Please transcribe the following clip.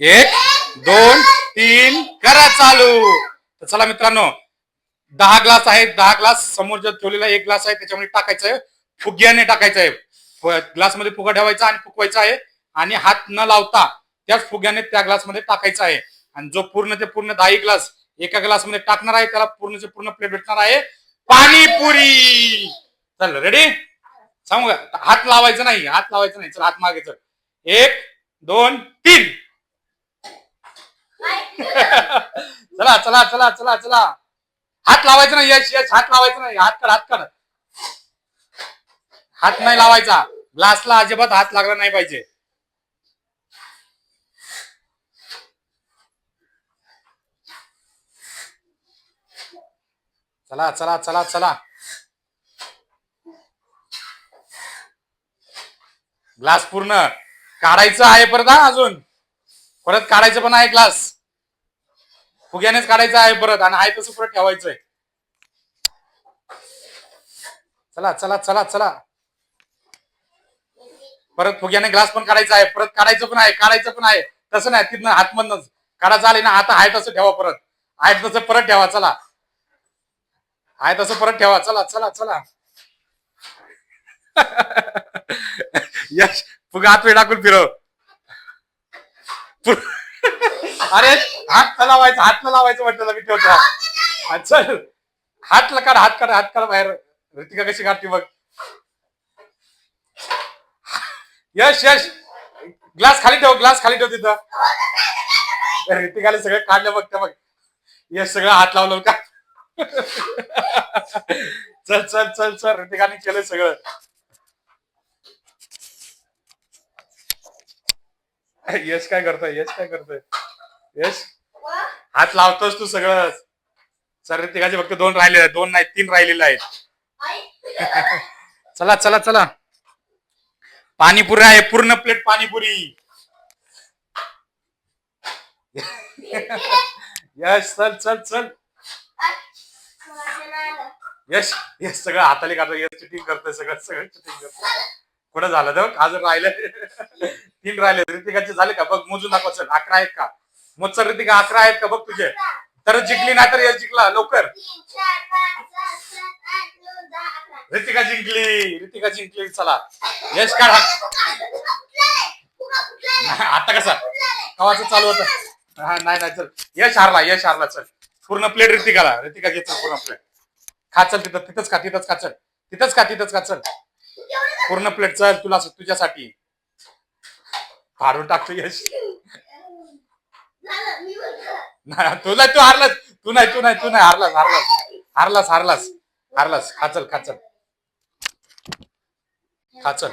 एक दोन तीन करा चालू. तर चला मित्रांनो दहा ग्लास आहेत दहा ग्लास समोर जो ठेवलेला एक ग्लास आहे त्याच्यामध्ये टाकायचं आहे फुग्याने टाकायचं आहे. ग्लासमध्ये फुगा ठेवायचा आणि फुकवायचा आहे. आणि हात न लावता त्याच फुग्याने त्या ग्लासमध्ये टाकायचा आहे. आणि जो पूर्ण ते पूर्ण दहा ग्लास एका ग्लासमध्ये टाकणार आहे त्याला पूर्णचे पूर्ण प्लेट भेटणार आहे. पाणीपुरी. चल रेडी सांगू हात लावायचं नाही हात लावायचं नाही. चल हात मागायचं एक दोन तीन. चला चला चला चला चला. हात लावायचा नाही यश यश हात लावायचा नाही. हात काढ हात काढ. हात नाही लावायचा. ग्लासला अजिबात हात लागला नाही पाहिजे. चला चला चला चला. ग्लास पूर्ण. काढायचं आहे परत हा अजून. परत काढायचं पण आहे ग्लास. फुग्यानेच काढायचं आहे परत आणि आहे तसं परत ठेवायचंय. चला चला चला चला. परत फुग्याने ग्लास पण काढायचा आहे परत काढायचं पण आहे काढायचं पण आहे. तसं नाही तिथनं हातमधनच काढायचं आले ना आता आहे तसं ठेवा परत. आहे तसं परत ठेवा चला. आहे तसं परत ठेवा चला चला चला. यश फुगा हात वेळ टाकून फिरव अरे हात न लावायचं? हात न लावायचं म्हटलं मी ठेवतो. चल. हात काढ हात काढ हात काढ बाहेर. ऋतिका कशी काढते बघ. यश यश. ग्लास खाली ठेव ग्लास खाली ठेव तिथं. ऋतिकाला सगळं काढलं बघ ते बघ. यश सगळं हात लावलं का? चल चल चल चल. ऋतिकाने केलं सगळं. यश काय करतोय? यश काय करतोय? यश हात लावतोस तू सगळं. सर ऋतिकाचे फक्त दोन राहिले. दोन नाही तीन राहिलेले आहेत. चला चला चला. पाणीपुरी आहे. पूर्ण प्लेट पाणीपुरी. यश चल चल चल. यश यश सगळं हाताने काढतो यश चिटिंग करतोय सगळं सगळं चिटिंग करतोय. कुठं झालं तर अजून राहिले. तीन राहिले. ऋतिकाचे झाले का? बघ मोजून दाखव चल. अकरा आहेत का? मोज चल ऋतिका अकरा आहेत का बघ तुझे? तर जिंकली नाही तर यश जिंकला लवकर. ऋतिका जिंकली ऋतिका जिंकली चला. यश काढा. आता कसा? कवाच चालू होत? हा नाही नाही चल. यश हारला यश हारला चल. पूर्ण प्लेट ऋतिकाला ऋतिका घेत पूर्ण प्लेट खा चल तिथं तिथंच खा तिथंच खा चल. तिथंच खा तिथंच खा चल. पूर्ण प्लेट चल तुला तुझ्यासाठी. फाडून टाकतो यश. नाही तुला तू हारलास. तू नाही तू नाही तू नाही हारलास हारलास. हारलास हारलास. हारलास. खाचल खाचल. खाचल.